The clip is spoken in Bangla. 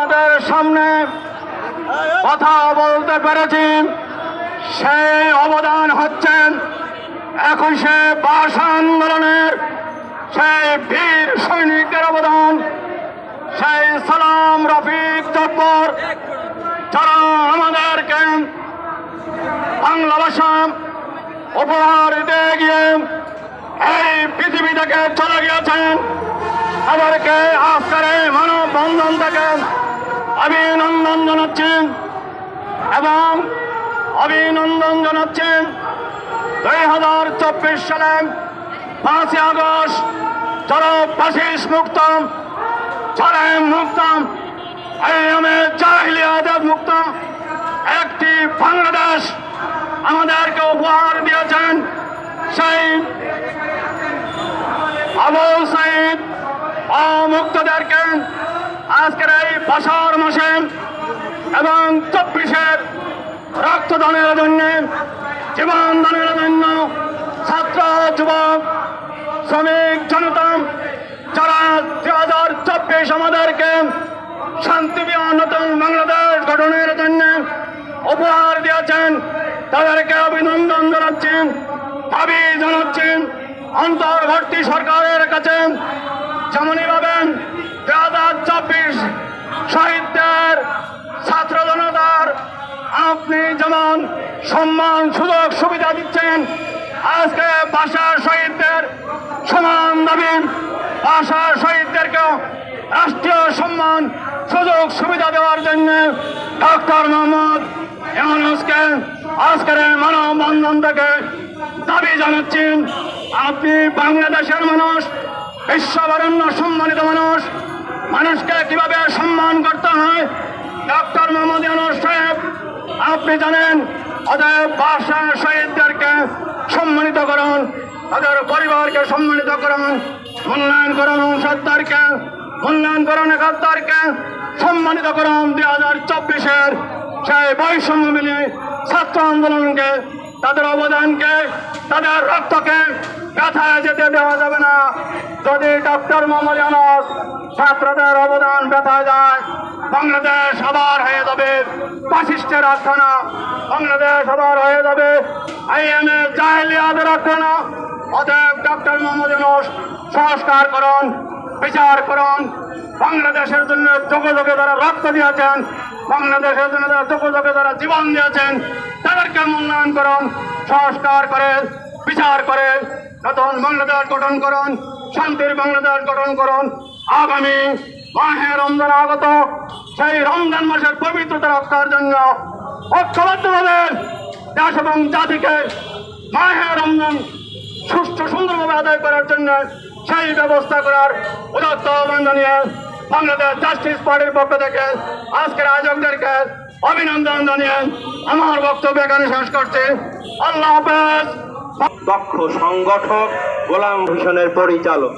আপনাদের সামনে কথা বলতে পেরেছি। সেই অবদান হচ্ছেন একুশে বাস আন্দোলনের সেই বীর সৈনিকদের অবদান, সেই সালাম রফিক জব্বর, যারা আমাদেরকে বাংলা ভাষা উপহার দিয়ে গিয়ে এই পৃথিবী থেকে চলে গিয়েছেন। তাদেরকে আজকের এই মানব বন্ধন থেকে অভিনন্দন জানাচ্ছেন এবং অভিনন্দন জানাচ্ছেন দুই হাজার চব্বিশ সালে পাঁচই আগস্ট যারা ফাঁসিস মুক্ত চালাম মুক্ত জাহিলিয়াদের মুক্ত। একটি বাংলাদেশ আমাদেরকে উপহার দিয়েছেন সেই আবু সাইদ অমুক্তদেরকে আজকের এই বছর মাসে এবং চব্বিশের রক্তদানের জন্য জীবন দানের জন্য ছাত্র, যুবক, শ্রমিক, জনতা, যারা দু হাজার চব্বিশ আমাদেরকে শান্তিপ্রিয় নতুন বাংলাদেশ গঠনের জন্য উপহার দিয়েছেন, তাদেরকে অভিনন্দন জানাচ্ছেন, দাবি জানাচ্ছেন, অন্তর্বর্তী সরকারের কাছে যেমনই ভাবেন দু হাজার চব্বিশ সাহিত্যের ছাত্র জনতার আপনি যেমন সম্মান, সুযোগ, সুবিধা দিচ্ছেন, আজকে ভাষা শহীদদের সমান দাবি ভাষা শহীদদেরকেও রাষ্ট্রীয় সম্মান, সুযোগ, সুবিধা দেওয়ার জন্য ডক্টর মোহাম্মদ ইউনুসকে আজকের মানববন্ধন থেকে দাবি জানাচ্ছেন। আপনি বাংলাদেশের মানুষ বিশ্ববরণ্য সম্মানিত মানুষ, মানুষকে কীভাবে সম্মান করতে হয়? ডক্টর মোহাম্মদ ইউনুস সাহেব, আপনি জানেন ওদের ভাষা শহীদদেরকে সম্মানিত করুন, তাদের পরিবারকে সম্মানিত করুন মূল্যায়ন করুন সত্তারকে মূল্যায়ন করুন একাত্তরকে, সম্মানিত করুন দুই হাজার চব্বিশের সেই বৈষম্য মিলিয়ে ছাত্র আন্দোলনকে তাদের অবদানকে, তাদের রক্তকে ব্যথায় যেতে দেওয়া যাবে না। যদি ডক্টর মোহাম্মদ ইউনুস ছাত্রদের অবদান ব্যথায় যায়, বাংলাদেশ আবার হয়ে যাবে ফাসিস্টের আখ্যানা বাংলাদেশ আবার হয়ে যাবে আইএমএ জাহেলিয়াদের আখ্যানা অতএব ডক্টর মোহাম্মদ ইউনুস সংস্কার করুন। বিচার করুন। বাংলাদেশের জন্য যোগে যোগে যারা রক্ত দিয়েছেন বাংলাদেশের জন্য যারা যোগে যোগে যারা জীবন দিয়েছেন, তাদেরকে মূল্যায়ন করুন, সংস্কার করে, বিচার করে, নতুন বাংলাদেশ গঠন করুন, শান্তির বাংলাদেশ গঠন করুন। আগামী মাহে রমজান আগত, সেই রমজান মাসের পবিত্রতা রক্ষার জন্য ঐক্যবদ্ধভাবে দেশ এবং জাতিকে মাহে রমজান সুষ্ঠু সুন্দরভাবে আদায় করার জন্য সেই ব্যবস্থা করার উদাত্ত আহ্বান জানিয়ে বাংলাদেশ জাস্টিস পার্টির পক্ষ থেকে আজকের আয়োজকদেরকে অভিনন্দন জানিয়ে আমার বক্তব্য এখানে শেষ করছি। আল্লাহ হাফেজ। দক্ষ সংগঠক গোলাম হোসেনের পরিচালক।